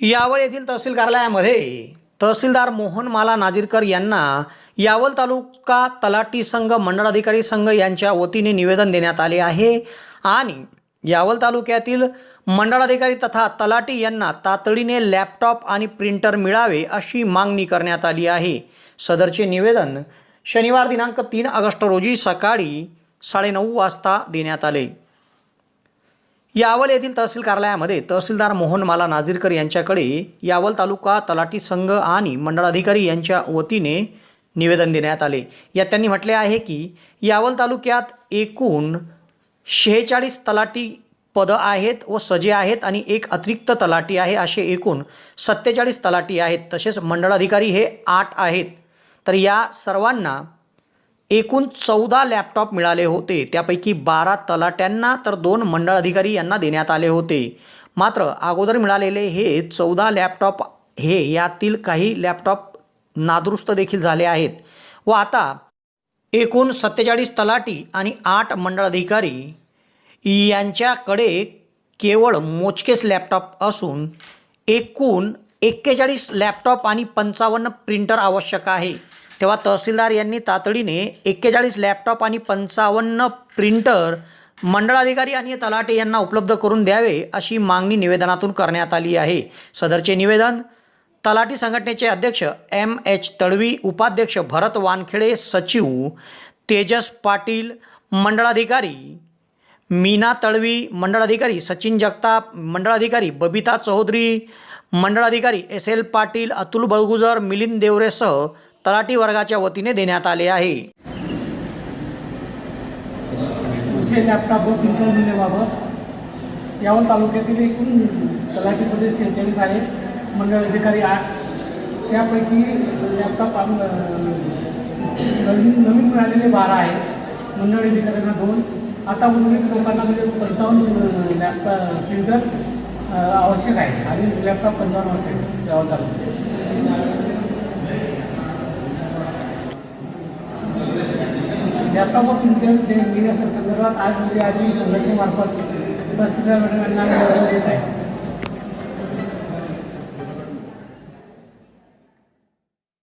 यावल येथील तहसील कार्यालयामध्ये तहसीलदार मोहन माला नाजीरकर यांना यावल तालुका तलाटी संघ मंडळ अधिकारी संघ यांच्या वतीने निवेदन देण्यात आले आहे. आणि यावल तालुक्यातील मंडळाधिकारी तथा तलाटी यांना तातडीने लॅपटॉप आणि प्रिंटर मिळावे अशी मागणी करण्यात आली आहे. सदरचे निवेदन शनिवार दिनांक तीन ऑगस्ट रोजी सकाळी साडेनऊ वाजता देण्यात आले. यावल येथील तहसील कार्यालयामध्ये तहसीलदार मोहन माला नाझीरकर यांच्याकडे यावल तालुका तलाठी संघ आणि मंडळाधिकारी यांच्या वतीने निवेदन देण्यात आले. यात त्यांनी म्हटले आहे की यावल तालुक्यात एकूण शेहेचाळीस तलाठी पदं आहेत व सजे आहेत आणि एक अतिरिक्त तलाठी आहे. असे एकूण सत्तेचाळीस तलाठी आहेत. तसेच मंडळाधिकारी हे आठ आहेत. तर या सर्वांना एकूण चौदा लॅपटॉप मिळाले होते. त्यापैकी बारा तलाट्यांना तर दोन मंडळ अधिकारी यांना देण्यात आले होते. मात्र अगोदर मिळालेले हे चौदा लॅपटॉप हे यातील काही लॅपटॉप नादुरुस्त देखील झाले आहेत. व आता एकूण सत्तेचाळीस तलाटी आणि आठ मंडळ अधिकारी यांच्याकडे केवळ मोजकेच लॅपटॉप असून एकूण एक्केचाळीस लॅपटॉप आणि पंचावन्न प्रिंटर आवश्यक आहे. तेव्हा तहसीलदार यांनी तातडीने एक्केचाळीस लॅपटॉप आणि पंचावन्न प्रिंटर मंडळाधिकारी आणि तलाटे यांना उपलब्ध करून द्यावे अशी मागणी निवेदनातून करण्यात आली आहे. सदरचे निवेदन तलाठी संघटनेचे अध्यक्ष एम एच तडवी उपाध्यक्ष भरत वानखेडे सचिव तेजस पाटील मंडळाधिकारी मीना तळवी मंडळाधिकारी सचिन जगताप मंडळाधिकारी बबिता चौधरी मंडळाधिकारी एस एल पाटील अतुल बळगुजर मिलिंद देवरेसह तलाठी वर्गाच्या वतीने देण्यात आले आहे. विषय लॅपटॉप व प्रिंटर मिळण्याबाबत यावल तालुक्यातील एकूण तलाठीमध्ये सेहेचाळीस आहे. मंडळ अधिकारी आठ त्यापैकी लॅपटॉप नवीन नवीन मिळालेले बारा आहे. मंडळ अधिकाऱ्यांना दोन. आता उर्वरित लोकांना म्हणजे पंचावन्न लॅपटॉप प्रिंटर आवश्यक आहे. आणि लॅपटॉप पंचावन्न आवश्यक आहे यावल तालुक्यात. लॅपटॉप व प्रिंटर देण्याच्या संदर्भात आज म्हणजे आधी संघटनेमार्फत तहसीलदार मॅडम देत आहे.